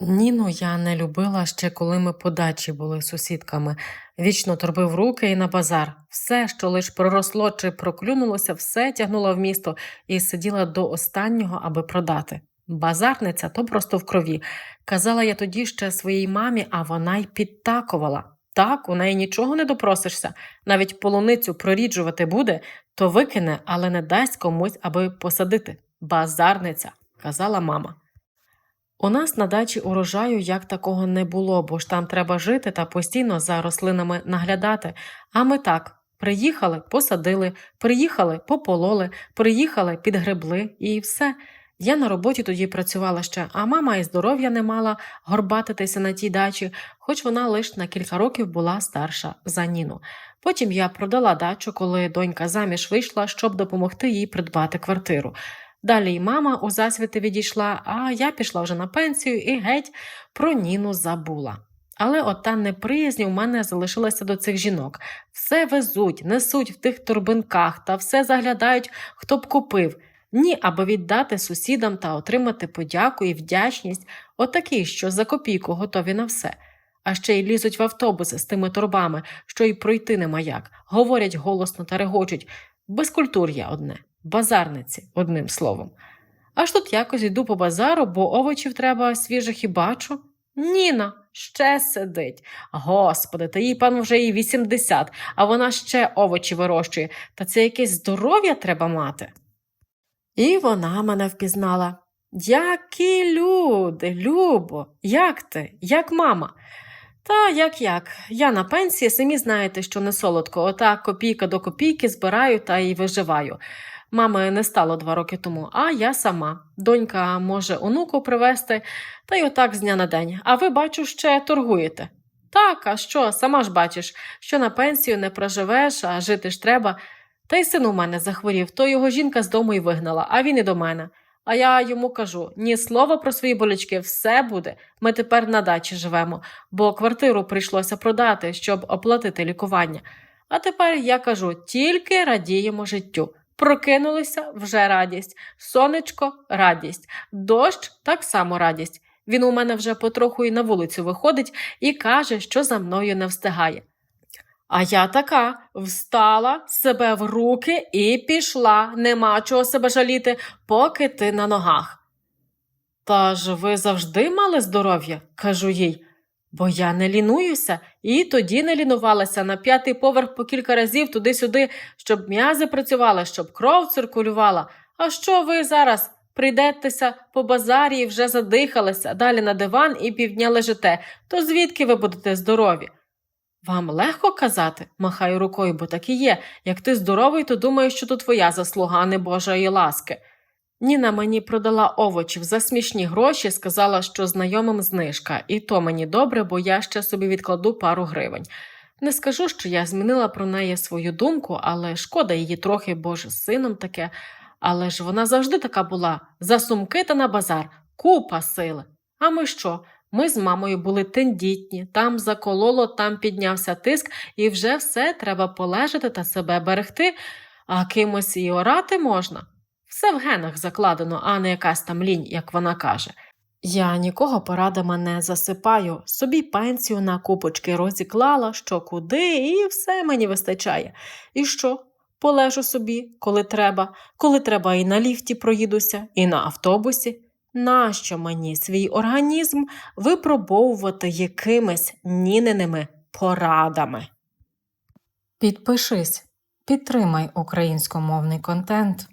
Ніну я не любила ще, коли ми по дачі були сусідками. Вічно торбив руки і на базар. Все, що лиш проросло чи проклюнулося, все тягнула в місто і сиділа до останнього, аби продати. Базарниця то просто в крові. Казала я тоді ще своїй мамі, а вона й підтакувала. Так, у неї нічого не допросишся. Навіть полуницю проріджувати буде, то викине, але не дасть комусь, аби посадити. Базарниця, казала мама. У нас на дачі урожаю як такого не було, бо ж там треба жити та постійно за рослинами наглядати. А ми так приїхали, посадили, приїхали, попололи, приїхали, підгребли і все. Я на роботі тоді працювала ще, а мама і здоров'я не мала горбатитися на тій дачі, хоч вона лише на кілька років була старша за Ніну. Потім я продала дачу, коли донька заміж вийшла, щоб допомогти їй придбати квартиру. Далі й мама у засвіти відійшла, а я пішла вже на пенсію і геть про Ніну забула. Але от та неприязнь у мене залишилася до цих жінок. Все везуть, несуть в тих торбинках та все заглядають, хто б купив. Ні, аби віддати сусідам та отримати подяку і вдячність, отакі, що за копійку готові на все. А ще й лізуть в автобуси з тими торбами, що й пройти нема як, говорять голосно та регочуть. Безкультур'я одне, базарниці, одним словом. Аж тут якось йду по базару, бо овочів треба свіжих і бачу. Ніна ще сидить. Господи, та їй пан вже і 80, а вона ще овочі вирощує, та це якесь здоров'я треба мати. І вона мене впізнала. Які люди, Любо, як ти, як мама? Та як як, я на пенсії, самі знаєте, що не солодко, отак копійка до копійки збираю та й виживаю. Мами не стало два роки тому, а я сама. Донька може онуку привезти, та й отак з дня на день. А ви, бачу, ще торгуєте. Так, а що, сама ж бачиш, що на пенсію не проживеш, а жити ж треба. Та й син у мене захворів, то його жінка з дому й вигнала, а він і до мене. А я йому кажу: ні слова про свої болячки, все буде. Ми тепер на дачі живемо, бо квартиру прийшлося продати, щоб оплатити лікування. А тепер я кажу: тільки радіємо життю. Прокинулися вже радість, сонечко радість, дощ так само радість. Він у мене вже потроху і на вулицю виходить і каже, що за мною не встигає. А я така встала себе в руки і пішла, нема чого себе жаліти, поки ти на ногах. Та ж ви завжди мали здоров'я, кажу їй, бо я не лінуюся, і тоді не лінувалася на п'ятий поверх по кілька разів туди-сюди, щоб м'язи працювали, щоб кров циркулювала. А що ви зараз? Прийдетеся по базарі і вже задихалися, далі на диван і півдня лежите, то звідки ви будете здорові? Вам легко казати, махаю рукою, бо так і є. Як ти здоровий, то думаєш, що то твоя заслуга, не Божої ласки. Ніна мені продала овочів за смішні гроші, сказала, що знайомим знижка, і то мені добре, бо я ще собі відкладу пару гривень. Не скажу, що я змінила про неї свою думку, але шкода її трохи, бо ж з сином таке. Але ж вона завжди така була за сумки та на базар, купа сили. А ми що? Ми з мамою були тендітні, там закололо, там піднявся тиск, і вже все треба полежати та себе берегти, а кимось і орати можна. Все в генах закладено, а не якась там лінь, як вона каже. Я нікого порадами не засипаю, собі пенсію на купочки розіклала, що куди, і все мені вистачає. І що? Полежу собі, коли треба, коли треба і на ліфті проїдуся, і на автобусі. Нащо мені свій організм випробовувати якимись ніниними порадами? Підпишись, підтримай українськомовний контент.